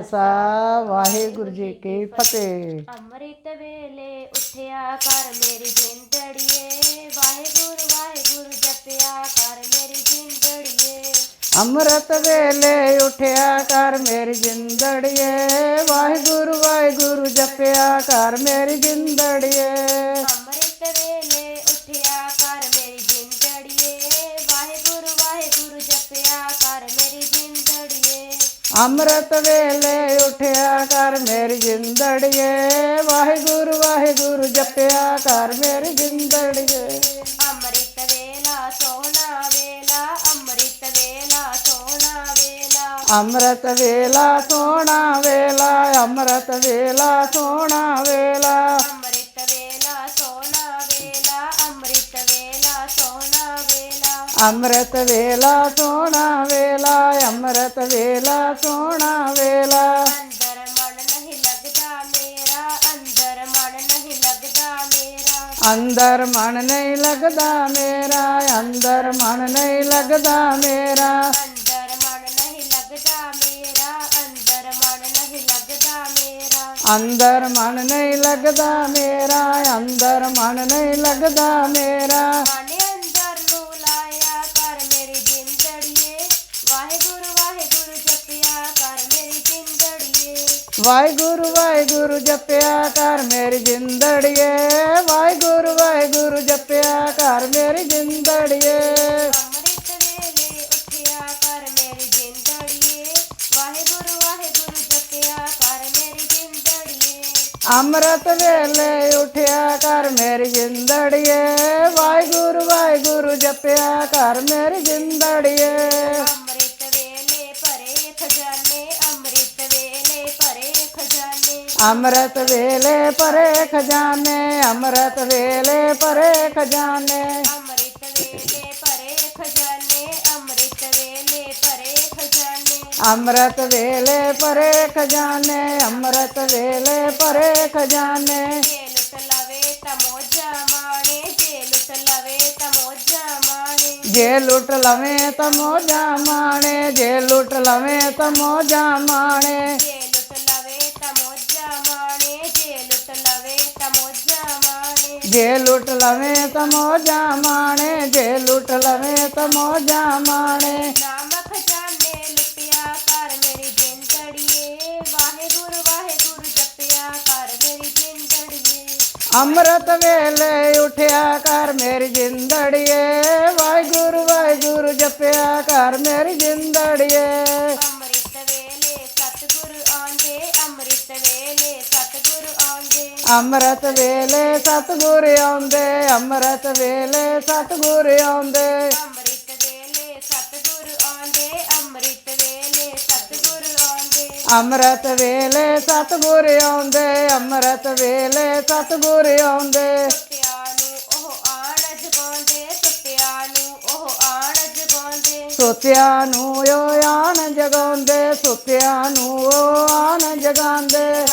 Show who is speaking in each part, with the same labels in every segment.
Speaker 1: ਖਾਲਸਾ ਵਾਹਿਗੁਰੂ ਜੀ ਕੀ ਫਤਿਹ।
Speaker 2: ਅੰਮ੍ਰਿਤ ਵੇਲੇ ਉੱਠਿਆ ਕਰ ਮੇਰੀ ਜਿੰਦੜੀਏ। ਵਾਹਿਗੁਰੂ ਵਾਹਿਗੁਰੂ ਜਪਿਆ ਕਰ ਮੇਰੀ ਜਿੰਦੜੀਏ।
Speaker 1: ਅੰਮ੍ਰਿਤ ਵੇਲੇ ਉਠਿਆ ਕਰ ਮੇਰੀ ਜਿੰਦੜੀਏ। ਵਾਹਿਗੁਰੂ ਵਾਹਿਗੁਰੂ ਜਪਿਆ ਕਰ ਮੇਰੀ ਜਿੰਦੜੀਏ।
Speaker 2: ਅੰਮ੍ਰਿਤ ਵੇਲੇ ਉੱਠਿਆ
Speaker 1: ਅੰਮ੍ਰਿਤ ਵੇਲੇ ਉਠਿਆ ਕਰ ਮੇਰੀ ਜਿੰਦੜੀਏ। ਵਾਹਿਗੁਰੂ ਵਾਹਿਗੁਰੂ ਜਪਿਆ ਕਰ ਮੇਰੀ ਜਿੰਦੜੀਏ।
Speaker 2: ਅੰਮ੍ਰਿਤ ਵੇਲਾ ਸੋਹਣਾ ਵੇਲਾ ਅੰਮ੍ਰਿਤ ਵੇਲਾ ਸੋਹਣਾ ਵੇਲਾ।
Speaker 1: ਅੰਮ੍ਰਿਤ ਵੇਲਾ ਸੋਹਣਾ ਵੇਲਾ ਅੰਮ੍ਰਿਤ ਵੇਲਾ ਸੋਹਣਾ ਵੇਲਾ।
Speaker 2: ਅੰਮ੍ਰਿਤ ਵੇਲਾ ਸੋਹਣਾ ਵੇਲਾ ਅੰਮ੍ਰਿਤ ਵੇਲਾ ਸੋਹਣਾ ਵੇਲਾ। ਅੰਦਰ ਮਨ ਨਹੀਂ ਲੱਗਦਾ ਮੇਰਾ ਅੰਦਰ ਮਨ ਨਹੀਂ ਲੱਗਦਾ ਮੇਰਾ।
Speaker 1: ਅੰਦਰ ਮਨ ਨਹੀਂ ਲੱਗਦਾ ਮੇਰਾ ਅੰਦਰ ਮਨ ਨਹੀਂ ਲੱਗਦਾ ਮੇਰਾ।
Speaker 2: ਅੰਦਰ ਮਨ ਨਹੀਂ ਲੱਗਦਾ ਮੇਰਾ ਅੰਦਰ ਮਨ ਨਹੀਂ ਲੱਗਦਾ ਮੇਰਾ।
Speaker 1: ਅੰਦਰ ਮਨ ਨਹੀਂ ਲੱਗਦਾ ਮੇਰਾ ਅੰਦਰ ਮਨ ਨਹੀਂ ਲੱਗਦਾ ਮੇਰਾ।
Speaker 2: ਵਾਹਿਗੁਰੂ ਵਾਹਿਗੁਰੂ ਜਪਿਆ ਕਰ ਮੇਰੀ ਜਿੰਦੜੀਏ।
Speaker 1: ਵਾਹਿਗੁਰੂ ਵਾਹਿਗੁਰੂ ਜਪਿਆ ਕਰ ਮੇਰੀ ਜਿੰਦੜੀਏ।
Speaker 2: ਅੰਮ੍ਰਿਤ ਵੇਲੇ ਉੱਠਿਆ ਕਰ ਮੇਰੀ ਜਿੰਦੜੀਏ। ਵਾਹਿਗੁਰੂ ਵਾਹਿਗੁਰੂ ਜਪਿਆ ਕਰ ਮੇਰੀ ਜਿੰਦੜੀਏ।
Speaker 1: ਅੰਮ੍ਰਿਤ ਵੇਲੇ ਉਠਿਆ ਕਰ ਮੇਰੀ ਜਿੰਦੜੀਏ। ਵਾਹਿਗੁਰੂ ਵਾਹਿਗੁਰੂ ਜਪਿਆ ਕਰ ਮੇਰੀ ਜਿੰਦੜੀਏ।
Speaker 2: ਅੰਮ੍ਰਿਤ ਵੇਲੇ
Speaker 1: ਪਰੇ ਖਜ਼ਾਨੇ ਅੰਮ੍ਰਿਤ ਵੇਲੇ ਪਰੇ ਖਜ਼ਾਨੇ।
Speaker 2: ਅੰਮ੍ਰਿਤ ਵੇਲੇ ਭਰੇ ਖਜ਼ਾਨੇ ਅੰਮ੍ਰਿਤ ਵੇਲੇ ਭਰੇ ਖਜ਼ਾਨੇ।
Speaker 1: ਅੰਮ੍ਰਿਤ ਵੇਲੇ ਪਰੇ ਖਜ਼ਾਨੇ ਅੰਮ੍ਰਿਤ ਵੇਲੇ ਪਰੇ ਖਜ਼ਾਨੇ।
Speaker 2: ਜੇ ਲੁੱਟ ਲਵੇ ਤਾਂ ਮੋਜਾ ਮਾਣੇ ਜੇ ਲੁੱਟ ਲਵੇ ਤਾਂ ਮੋਜਾ ਮਾਣੇ।
Speaker 1: ਜੇ ਲੁੱਟ ਲਵੇਂ ਤਾਂ ਮੋਜਾ ਮਾਣੇ ਜੇ ਲੁੱਟ ਲਵੇਂ ਤਾਂ ਮੋਜਾ ਮਾਣੇ।
Speaker 2: જે લૂંટ
Speaker 1: લવે તો મોજા માણે જે લૂંટ લવે તો મોજા માણે રામ ખજાને
Speaker 2: લુપિયા કર મેરી જેન તડીએ વાહેગુરુ વાહેગુરુ જપ્યા કર મેરી જેન તડીએ
Speaker 1: અમૃત વેલે ઉઠ્યા કર મેરી જિંદડીએ વાહેગુરુ વાહેગુરુ જપ્યા કર મેરી જિંદડીએ
Speaker 2: ਅੰਮ੍ਰਿਤ ਵੇਲੇ ਸਤਿਗੁਰ
Speaker 1: ਆਉਂਦੇ ਅੰਮ੍ਰਿਤ ਵੇਲੇ ਸਤਿਗੁਰ ਆਉਂਦੇ।
Speaker 2: ਅੰਮ੍ਰਿਤ ਵੇਲੇ ਸਤਿਗੁਰ ਆਂਦੇ ਅੰਮ੍ਰਿਤ ਵੇਲੇ ਸਤਿਗੁਰ ਆਂਦੇ
Speaker 1: ਅੰਮ੍ਰਿਤ ਵੇਲੇ ਸਤਿਗੁਰ ਆਉਂਦੇ ਅੰਮ੍ਰਿਤ ਵੇਲੇ ਸਤਿਗੁਰ ਆਉਂਦੇ।
Speaker 2: ਸੁੱਤਿਆਂ ਨੂੰ ਉਹ ਆਣ ਜਗਾਉਂਦੇ ਸੁੱਤਿਆਂ ਨੂੰ ਉਹ ਆਣ ਜਗਾਉਂਦੇ।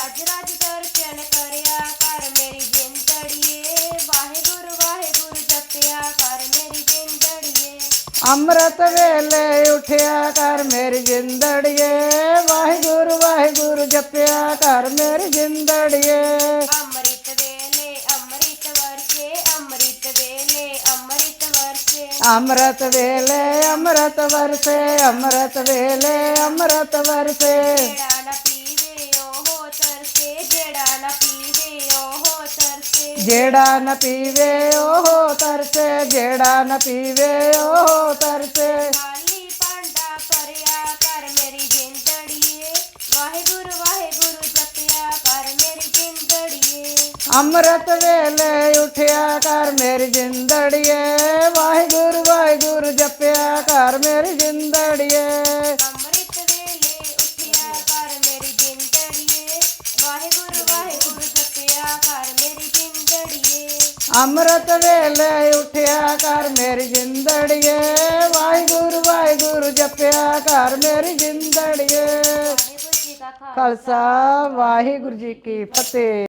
Speaker 1: ਅੰਮ੍ਰਿਤ ਵੇਲੇ ਉਠਿਆ ਕਰ ਮੇਰੀ ਜਿੰਦੜੀਏ। ਵਾਹਿਗੁਰੂ ਵਾਹਿਗੁਰੂ ਜਪਿਆ ਕਰ ਮੇਰੀ ਜਿੰਦੜੀਏ।
Speaker 2: ਅੰਮ੍ਰਿਤ ਵੇਲੇ ਅੰਮ੍ਰਿਤ ਵਰਸੇ ਅੰਮ੍ਰਿਤ ਵੇਲੇ ਅੰਮ੍ਰਿਤ ਵਰਸੇ
Speaker 1: ਅੰਮ੍ਰਿਤ ਵੇਲੇ ਅੰਮ੍ਰਿਤ ਵਰਸੇ ਅੰਮ੍ਰਿਤ ਵੇਲੇ ਅੰਮ੍ਰਿਤ ਵਰਸੇ।
Speaker 2: ਜਿਹੜਾ ਨ ਪੀਵੇ ਉਹ ਤਰਸੇ। ਜਿਹੜਾ ਨ ਪੀਵੇ ਉਹ ਤਰਸੇ। ਖਾਲੀ ਭਾਂਡਾ ਭਰਿਆ ਕਰ ਮੇਰੀ ਜਿੰਦੜੀਏ। ਵਾਹਿਗੁਰੂ ਵਾਹਿਗੁਰੂ ਜਪਿਆ ਕਰ ਮੇਰੀ ਜਿੰਦੜੀਏ।
Speaker 1: ਅੰਮ੍ਰਿਤ ਵੇਲੇ ਉਠਿਆ ਕਰ ਮੇਰੀ ਜਿੰਦੜੀਏ। ਵਾਹਿਗੁਰੂ ਵਾਹਿਗੁਰੂ ਜਪਿਆ ਕਰ ਮੇਰੀ ਜਿੰਦੜੀਏ।
Speaker 2: ਅੰਮ੍ਰਿਤ ਵੇਲੇ ਉਠਿਆ ਕਰ ਮੇਰੀ ਜਿੰਦੜੀਏ। ਵਾਹਿਗੁਰੂ ਵਾਹਿਗੁਰੂ ਜਪਿਆ ਕਰ ਮੇਰੀ ਜਿੰਦੜੀਏ।
Speaker 1: ਖਾਲਸਾ ਵਾਹਿਗੁਰੂ ਜੀ ਕੀ ਫਤਿਹ।